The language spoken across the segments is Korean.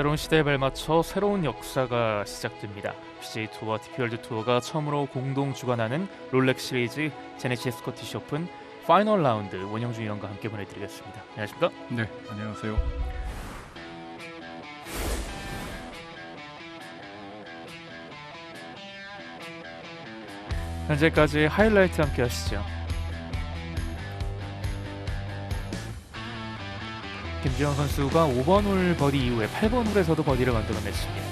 새로운 시대에 발맞춰 새로운 역사가 시작됩니다. PGA 투어와 DP월드 투어가 처음으로 공동 주관하는 롤렉 시리즈 제네시스 스코티시 오픈 파이널 라운드 원영준 위원과 함께 보내드리겠습니다. 안녕하십니까? 네, 안녕하세요. 현재까지 하이라이트 함께 하시죠. 김지영 선수가 5번 홀 버디 이후에 8번 홀에서도 버디를 만들어냈습니다.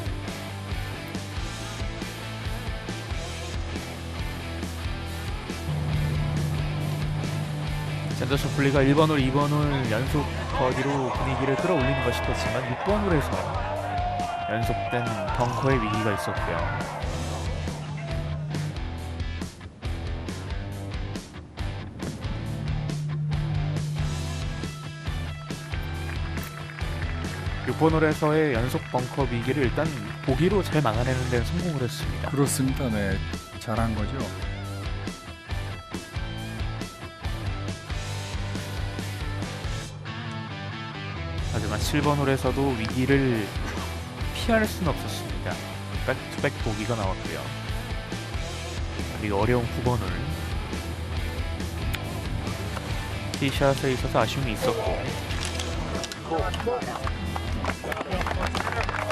젠더 셔플리가 1번 홀, 2번 홀 연속 버디로 분위기를 끌어올리는가 싶었지만 6번 홀에서 연속된 벙커의 위기가 있었고요. 6번 홀에서의 연속 벙커 위기를 일단 보기로 잘 막아내는 데는 성공을 했습니다. 그렇습니다. 네, 잘한 거죠. 하지만 7번 홀에서도 위기를 피할 수는 없었습니다. 백투백 보기가 나왔고요. 그리고 어려운 9번 홀 티샷에 있어서 아쉬움이 있었고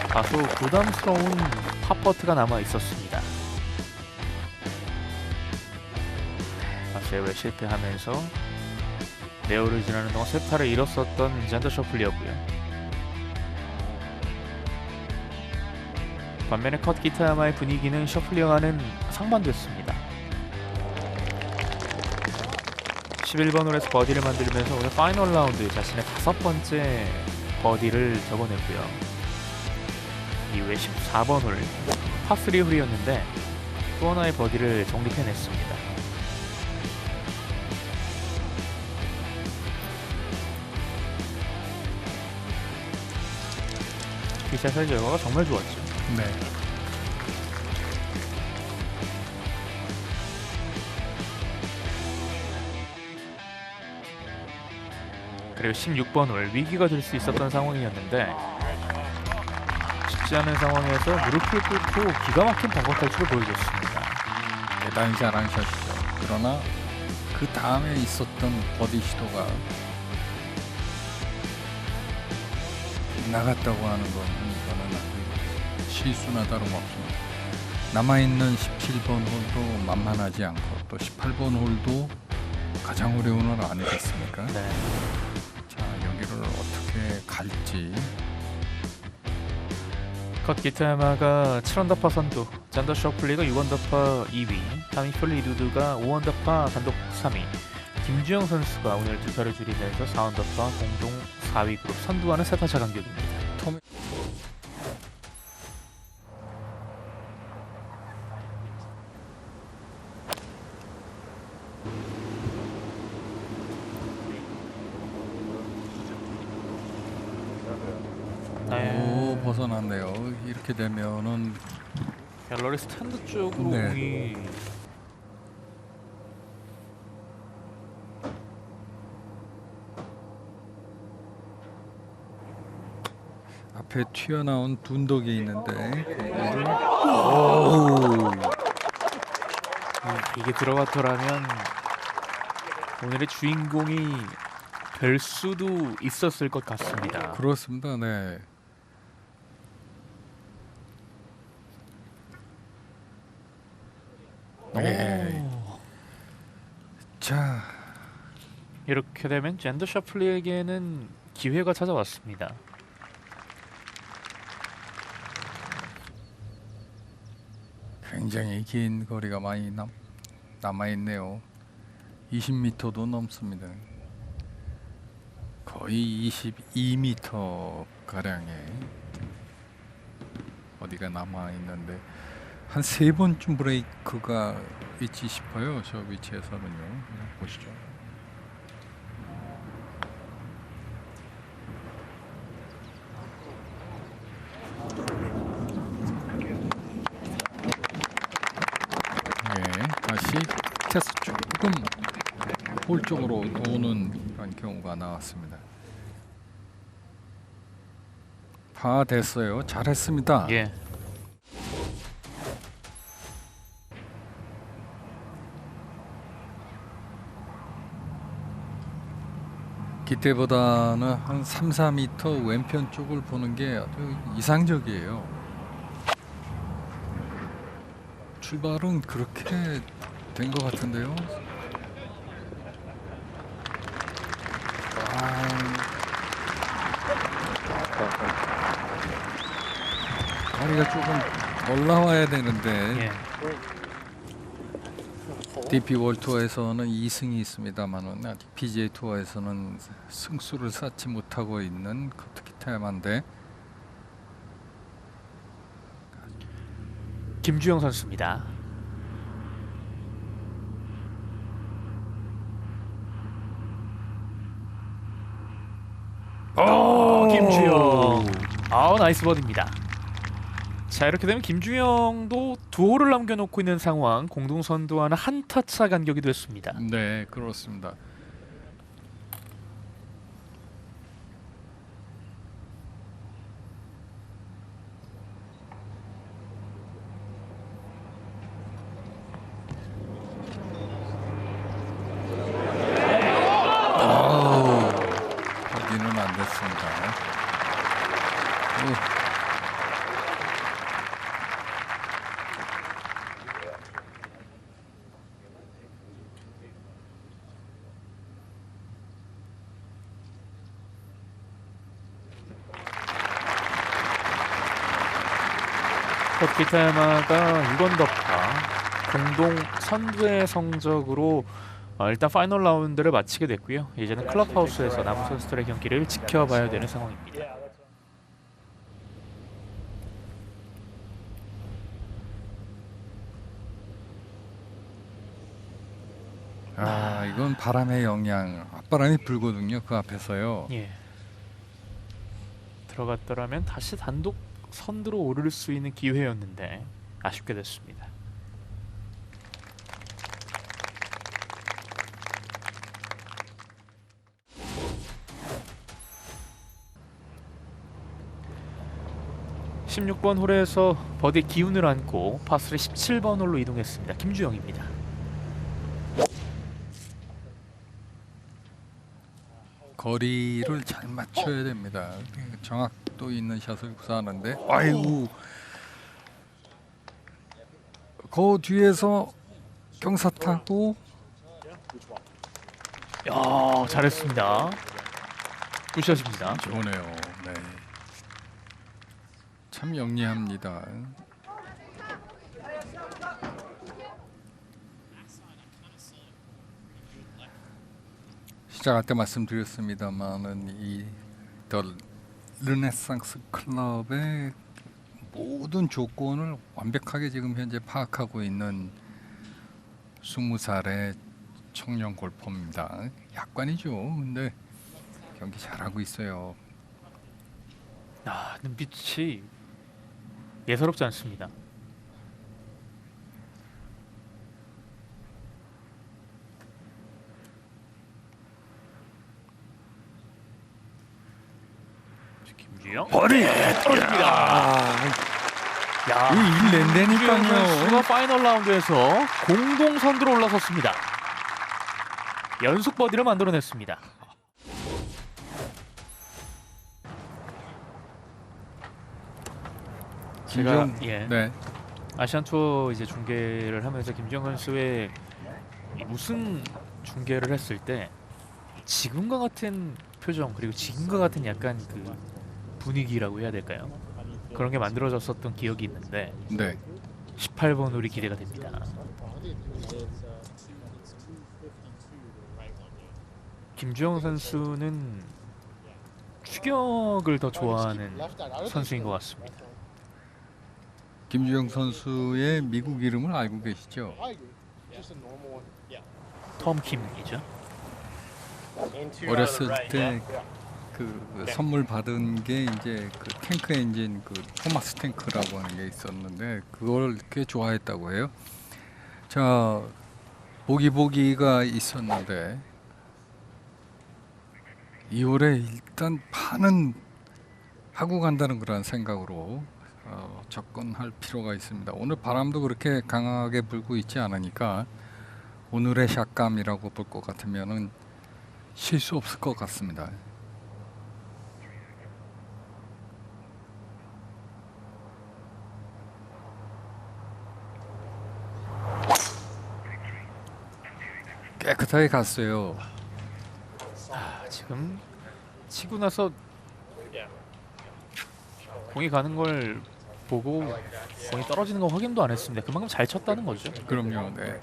다소 부담스러운 팝퍼트가 남아 있었습니다. 아세왜 실패하면서 네오를 지나는 동안 세타를 잃었었던 젠더 셔플이었고요. 반면에 컷 기타야마의 분위기는 셔플리어와는 상반됐습니다. 11번 홀에서 버디를 만들면서 오늘 파이널 라운드 자신의 다섯 번째 버디를 적어냈고요. 이후에 14번 홀 파3 홀이었는데 또 하나의 버디를 정립해냈습니다. 기샷의 결과가 정말 좋았죠. 네. 그리고 16번 홀 위기가 될 수 있었던 상황이었는데 쉽지 않은 상황에서 무릎을 꿇고 기가 막힌 방어 탈출을 보여줬습니다. 대단히 잘한 샷이죠. 그러나 그 다음에 있었던 버디 시도가 나갔다고 하는 건 이거는 실수나 다름없습니다. 남아있는 17번 홀도 만만하지 않고 또 18번 홀도 가장 어려운 홀 아니겠습니까? 네. 자 여기를 어떻게 갈지 컷 기타야마가 7언더파 선두, 잔더 셔플리가 6언더파 2위, 타미 폴리 두두가 5언더파 단독 3위, 김주영 선수가 오늘 두 타를 줄이면서 4언더파 공동 4위 그룹 선두와는 세타차 간격입니다. 톰 네. 오 벗어났네요. 이렇게 되면은 갤러리 스탠드 쪽으로 네. 공이 앞에 튀어나온 둔덕이 있는데 오 이게 들어갔더라면 오늘의 주인공이 될 수도 있었을 것 같습니다. 그렇습니다. 네. 네. 오. 자, 이렇게 되면 젠더 셔플리에게는 기회가 찾아왔습니다. 굉장히 긴 거리가 많이 남 남아 있네요. 20m도 넘습니다. 거의 22m 가량의 어디가 남아 있는데 한 세 번쯤 브레이크가 있지 싶어요. 저 위치에서는요. 보시죠. 예, 다시 테스트 조금 홀 쪽으로 도는 그런 경우가 나왔습니다. 파 됐어요. 잘했습니다. 예. 기대보다는 한 3, 4m 왼편 쪽을 보는 게 아주 이상적이에요. 출발은 그렇게 된 것 같은데요. 아, 거리가 조금 올라와야 되는데 예. DP 월 투어에서는 2승이 있습니다만은 아직 PGA 투어에서는 승수를 쌓지 못하고 있는 커트키 테마인데 김주영 선수입니다. 어, 김주영. 아우 나이스 버디입니다. 자 이렇게 되면 김주영도 두 홀을 남겨놓고 있는 상황 공동 선두와는 한타 차 간격이 됐습니다. 네 그렇습니다. 아우, 거기는 안 됐습니다. 어, 퍼키테마가 6언더파 공동 선두의 성적으로 어, 일단 파이널 라운드를 마치게 됐고요. 이제는 클럽하우스에서 남은 선수들의 경기를 지켜봐야 되는 상황입니다. 아 이건 바람의 영향 앞바람이 불거든요 그 앞에서요 예. 들어갔더라면 다시 단독 선두로 오를 수 있는 기회였는데 아쉽게 됐습니다. (16번) 홀에서 버디 기운을 안고 파스리 (17번) 홀로 이동했습니다. 김주영입니다. 거리를 잘 맞춰야 됩니다. 정확 도 있는 샷을 구사하는데. 아이고. 그 뒤에서 경사 타고 야 잘했습니다. 굿샷입니다. 좋네요. 네. 참 영리합니다. 시작할 때 말씀드렸습니다만은 이더 르네상스 클럽의 모든 조건을 완벽하게 지금 현재 파악하고 있는 20살의 청년 골퍼입니다. 약관이죠. 근데 경기 잘하고 있어요. 아, 눈빛이 예사롭지 않습니다. 김주영 버리 떨어집니다. 야, 이일 낸다니까요. 파이널 라운드에서 공동 선두로 올라섰습니다. 연속 버디를 만들어냈습니다. 제가 예. 네. 아시안 투어 이제 중계를 하면서 김정 선수의 이 우승 중계를 했을 때 지금과 같은 표정 그리고 지금과 같은 약간 그 분위기라고 해야 될까요? 그런 게 만들어졌었던 기억이 있는데 네. 18번 홀이 기대가 됩니다. 김주영 선수는 추격을 더 좋아하는 선수인 것 같습니다. 김주영 선수의 미국 이름을 알고 계시죠? 톰 킴이죠. 어렸을 때 그 선물 받은 게 이제 그 탱크 엔진 그 토마스 탱크라고 하는 게 있었는데 그걸 꽤 좋아했다고 해요. 자 보기 보기가 있었는데 2월에 일단 파는 하고 간다는 그런 생각으로 어, 접근할 필요가 있습니다. 오늘 바람도 그렇게 강하게 불고 있지 않으니까 오늘의 샷감이라고 볼 것 같으면은 실수 없을 것 같습니다. 깨끗하게 갔어요. 아, 지금 치고 나서 공이 가는 걸 보고 공이 떨어지는 거 확인도 안 했습니다. 그만큼 잘 쳤다는 거죠. 그럼요. 네.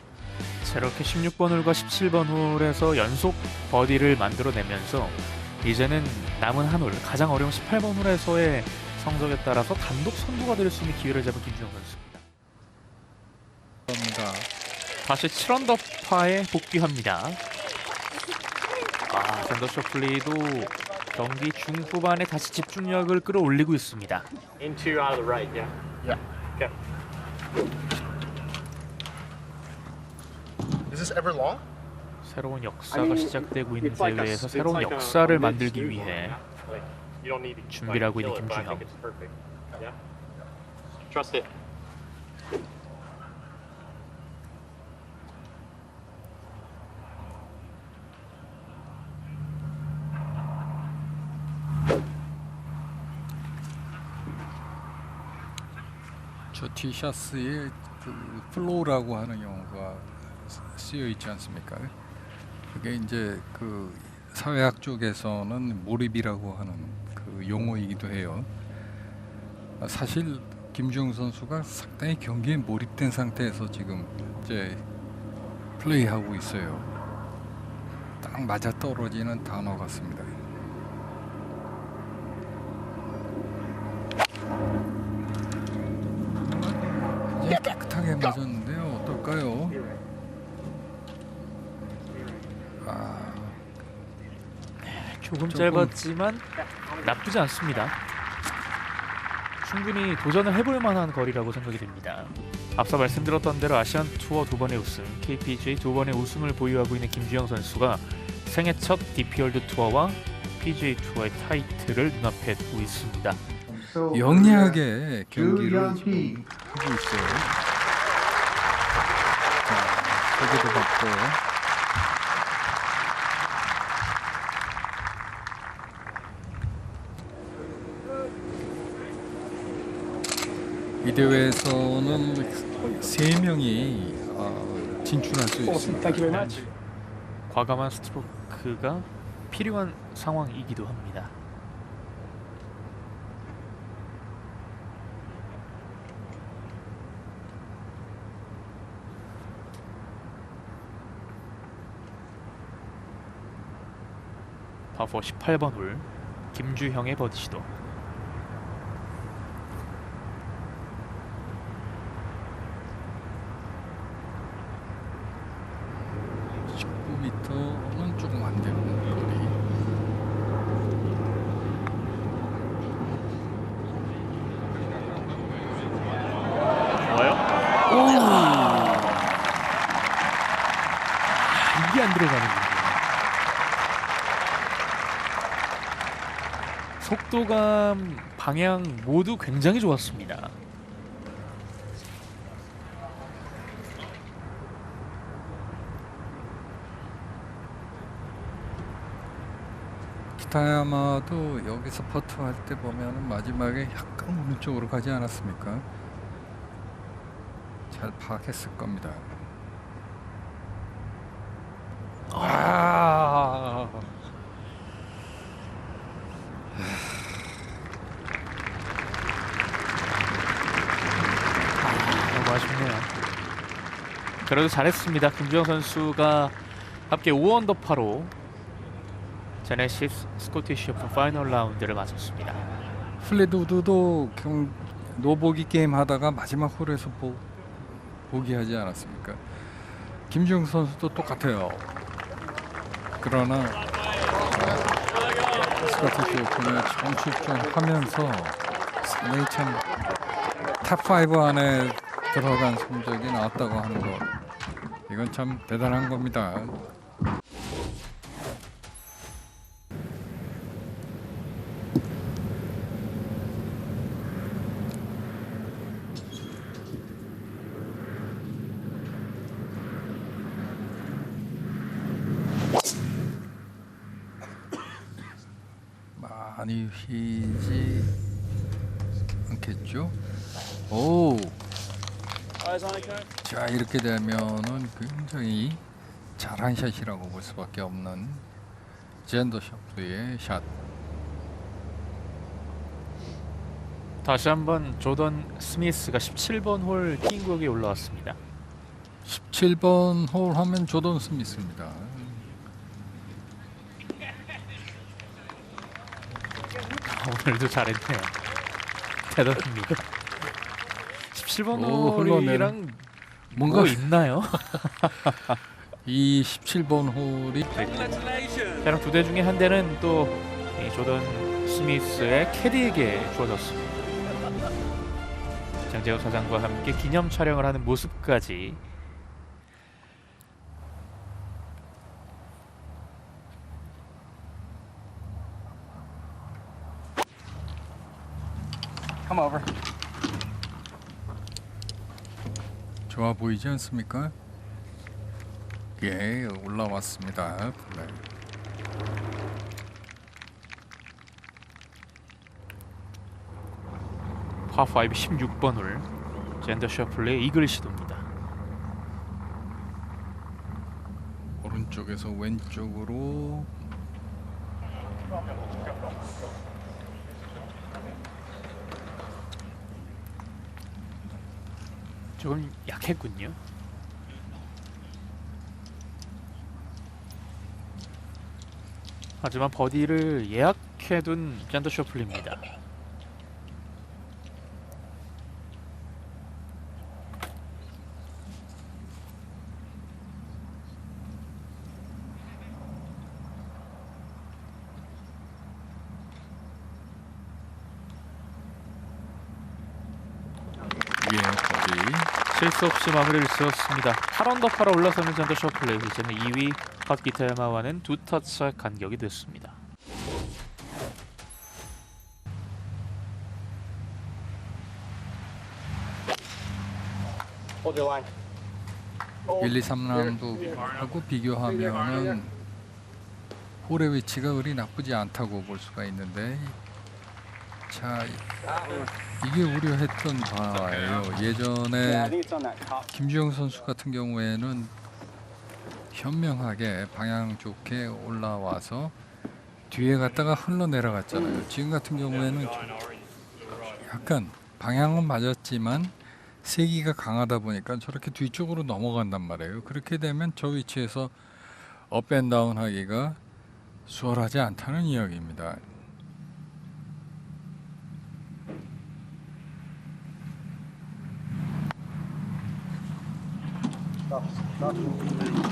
자, 이렇게 16번 홀과 17번 홀에서 연속 버디를 만들어내면서 이제는 남은 한 홀, 가장 어려운 18번 홀에서의 성적에 따라서 단독 선두가 될 수 있는 기회를 잡은 김준영 선수입니다. 감사합니다. 다시 7언더파에 복귀합니다. 아, 샌더 쇼플리도 경기 중후반에 다시 집중력을 끌어올리고 있습니다. In two out of the right, yeah? Yeah. Okay. Is this ever long? 새로운 역사가 시작되고 있는 대회에서 새로운 역사를 만들기 위해 one, yeah? Like, you don't need to, 준비를 하고 like, 있는. Yeah? Trust it. 저 티셔츠에 그 플로우라고 하는 용어가 쓰여 있지 않습니까? 그게 이제 그 사회학 쪽에서는 몰입이라고 하는 그 용어이기도 해요. 아, 사실 김주영 선수가 상당히 경기에 몰입된 상태에서 지금 이제 플레이하고 있어요. 딱 맞아 떨어지는 단어 같습니다. 이제 깨끗하게 맞았는데요. 어떨까요? 아, 조금 조금- 짧았지만 나쁘지 않습니다. 충분히 도전을 해볼 만한 거리라고 생각이 됩니다. 앞서 말씀드렸던 대로 아시안 투어 두 번의 우승, KPGA 두 번의 우승을 보유하고 있는 김주영 선수가 생애 첫 DP월드 투어와 PGA 투어의 타이틀을 눈앞에 두고 있습니다. 영리하게 경기를. 하고 있어요. 자, 소개도 받고 이 대회에서는 세 명이 어, 진출할 수 있습니다. 과감한 스트로크가 필요한 상황이기도 합니다. 파포 18번 홀 김주형의 버디 시도 19m는 조금 안 되는 거리. 좋아요? 이게 안 들어가는군요. 속도감, 방향 모두 굉장히 좋았습니다. 기타야마도 여기서 퍼트 할 때 보면 마지막에 약간 오른쪽으로 가지 않았습니까? 잘 파악했을 겁니다. 아, 너무 아쉽네요. 그래도 잘했습니다. 김주영 선수가 합계 5언더파로 제네시스 스코티시 오픈 파이널 라운드를 마쳤습니다. 플레드 우드도 경, 노보기 게임 하다가 마지막 홀에서 보, 보기하지 않았습니까? 김주영 선수도 똑같아요. 그러나 스코티시 오픈에 처음 출전하면서 상당히 참탑5 안에 들어간 성적이 나왔다고 하는 것 이건 참 대단한 겁니다. 많이 휘지 않겠죠? 오, 자 이렇게 되면은 굉장히 잘한 샷이라고 볼 수밖에 없는 젠더 셔플의 샷. 다시 한번 조던 스미스가 17번 홀 구역에 올라왔습니다. 17번 홀 하면 조던 스미스입니다. 오늘도 잘했네요. 대단합니다. 17번 오, 홀이랑 뭔가 뭐 있나요? 이 17번 홀이 자랑 두대 중에 한 대는 또 이 조던 스미스의 캐디에게 주어졌습니다. 장재호 사장과 함께 기념 촬영을 하는 모습까지 Come over. 좋아 보이지 않습니까? 예, 올라왔습니다. 플레이. 파5 16번 홀 젠더 셔플레의 이글 시도입니다. 오른쪽에서 왼쪽으로 조금 약했군요. 하지만 버디를 예약해둔 젠더 셔플입니다. 위에 거리 실수 없이 마무리를 지었습니다. 8언더파로 올라서는 젠더 셔플레이 이제는 2위 팟기타 야마와는 두 타차 간격이 됐습니다. Hold your line. 1, 2, 3라운드 하고 비교하면은 홀의 위치가 그리 나쁘지 않다고 볼 수가 있는데 자 이게 우려했던 바예요. 예전에. 김주영 선수 같은 경우에는 현명하게 방향 좋게 올라와서 뒤에 갔다가 흘러 내려갔잖아요. 지금 같은 경우에는 약간 방향은 맞았지만 세기가 강하다 보니까 저렇게 뒤쪽으로 넘어간단 말이에요. 그렇게 되면 저 위치에서 업앤다운 하기가 수월하지 않다는 이야기입니다.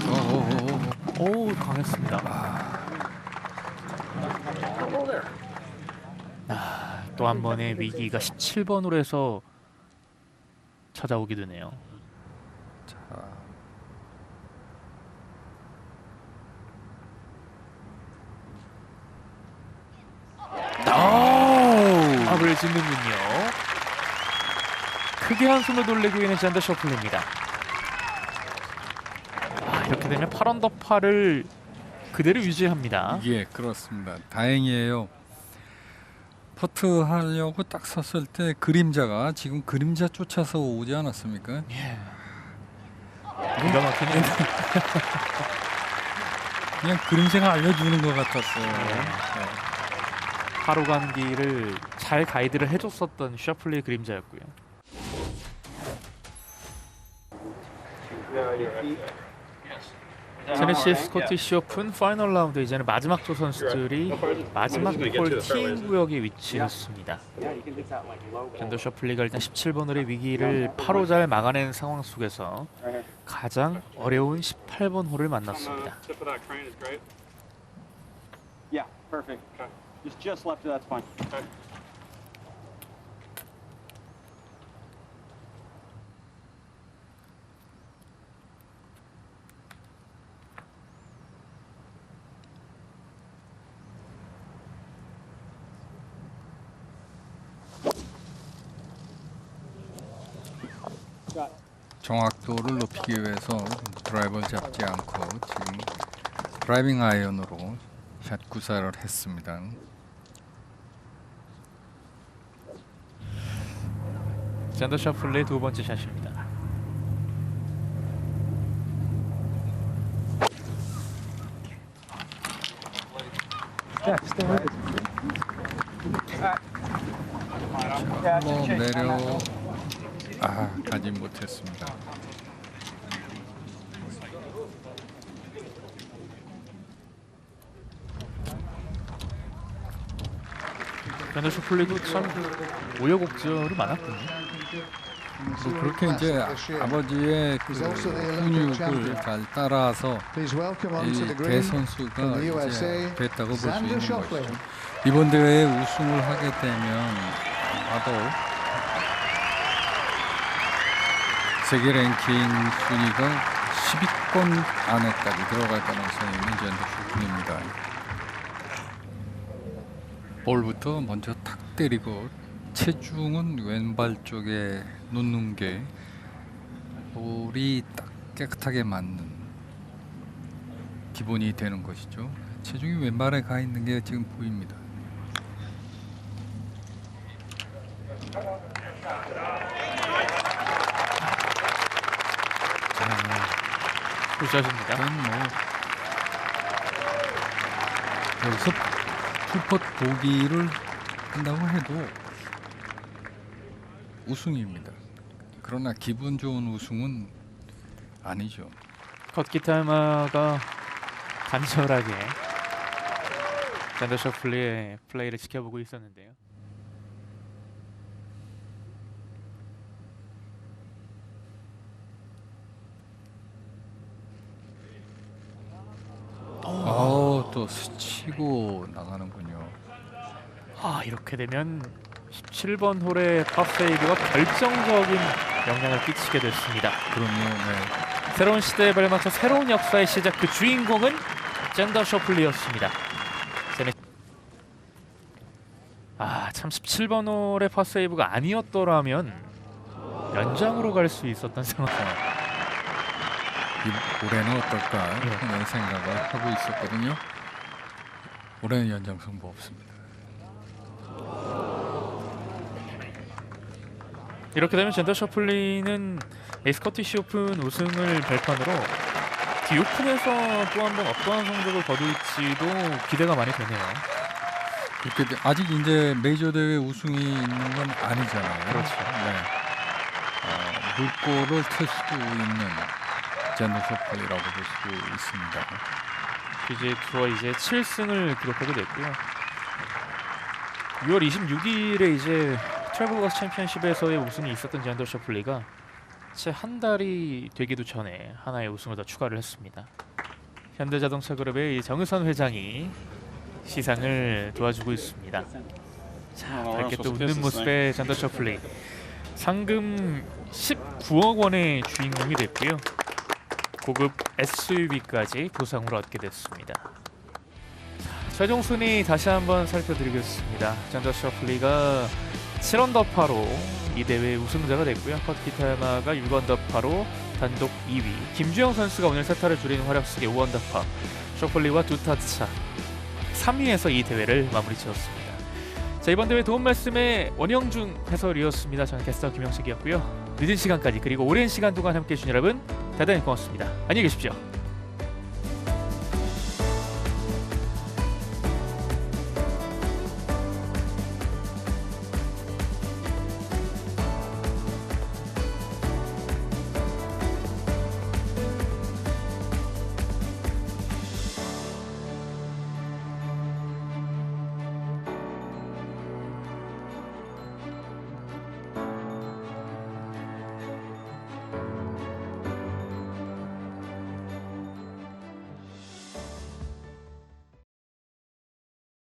어어어어. 오 강했습니다. 아, 또 한 번의 위기가 17번으로 해서 찾아오게 되네요. 자, 밥을 짓는군요. 크게 한숨을 돌리고 있는 젠더 셔플입니다. 아, 이렇게 되면 8언더 파를 그대로 유지합니다. 예, 그렇습니다. 다행이에요. 퍼트 하려고 딱 섰을 때 그림자가 지금 그림자 쫓아서 오지 않았습니까? 기가 막히네요. 그냥 그림자가 알려주는 것 같았어요. 네. 바로 가는 길을 잘 가이드를 해줬었던 셔플리의 그림자였고요. 테네시 스코티시 오픈 파이널 라운드 이제는 마지막 조 선수들이 마지막 홀 티인 구역에 위치했습니다. 젠더 셔플리가 일단 17번홀의 위기를 8호 잘 막아낸 상황 속에서. 가장 어려운 18번 홀을 만났습니다. Yeah, perfect. Just just left of. Okay. 정확도를 높이기 위해서 드라이버를 잡지 않고 지금 드라이빙 아이언으로 샷 구사를 했습니다. 샌더 셔플의 두 번째 샷입니다. 자, 뭐 내려 아 가지 못했습니다. 잔더 셔플레도 참 우여곡절이 많았군요. 뭐 그렇게 이제 아버지의 그 훈육을 잘 따라서 이 대선수가 이제 됐다고 볼 수 있는. 것이죠. 이번 대회에 우승을 하게 되면 아마 세계 랭킹 순위가 10위권 안에까지 들어갈 가능성이 있는 젠더 슈프입니다. 볼부터 먼저 탁 때리고 체중은 왼발 쪽에 놓는 게 볼이 딱 깨끗하게 맞는 기본이 되는 것이죠. 체중이 왼발에 가 있는 게 지금 보입니다. 일단 뭐 여기서 풀펫 보기를 한다고 해도 우승입니다. 그러나 기분 좋은 우승은 아니죠. 컷기타마가 간절하게 잔더 셔플레의 플레이를 지켜보고 있었는데요. 아우 또 스치고 나가는군요. 아 이렇게 되면 17번 홀의 파세이브가 결정적인 영향을 끼치게 됐습니다. 그럼요. 네. 새로운 시대에 발맞춰 새로운 역사의 시작 그 주인공은 젠더 셔플리였습니다. 아참 17번 홀의 파세이브가 아니었더라면 연장으로 갈 수 있었던 상황. 이 올해는 어떨까 네. 하는 생각을 하고 있었거든요. 올해는 연장승부 없습니다. 이렇게 되면 젠더 셔플리는 에스커티시 오픈 우승을 발판으로 디오픈에서 또 한 번 어떠한 성적을 거둘지도 기대가 많이 되네요. 그렇게 돼- 아직 이제 메이저 대회 우승이 있는 건 아니잖아요. 그렇죠. 네. 어, 물꼬를 틀 수도 있는 젠더 셔플이라고 볼수 있습니다. PGA 투어 이제 7승을 기록하게 됐고요. 6월 26일에 이제 트래블러스 챔피언십에서의 우승이 있었던 젠더 셔플리가 채 한 달이 되기도 전에 하나의 우승을 더 추가를 했습니다. 현대자동차 그룹의 이 정의선 회장이 시상을 도와주고 있습니다. 자, 밝게 또 웃는 모습의 젠더 셔플리 상금 19억 원의 주인공이 됐고요. 고급 SUV까지 보상으로 얻게 됐습니다. 자, 최종 순위 다시 한번 살펴드리겠습니다. 잔더 셔플리가 7언더파로 이 대회 우승자가 됐고요. 컷기타야마가 6언더파로 단독 2위. 김주영 선수가 오늘 세타를 줄이는 활약 속에 5언더파. 셔플리와 두 타차 3위에서 이 대회를 마무리 지었습니다. 자 이번 대회 도움 말씀에 원영준 해설이었습니다. 저는 캐스터 김영식이었고요. 늦은 시간까지 그리고 오랜 시간 동안 함께해 주신 여러분 대단히 고맙습니다. 안녕히 계십시오.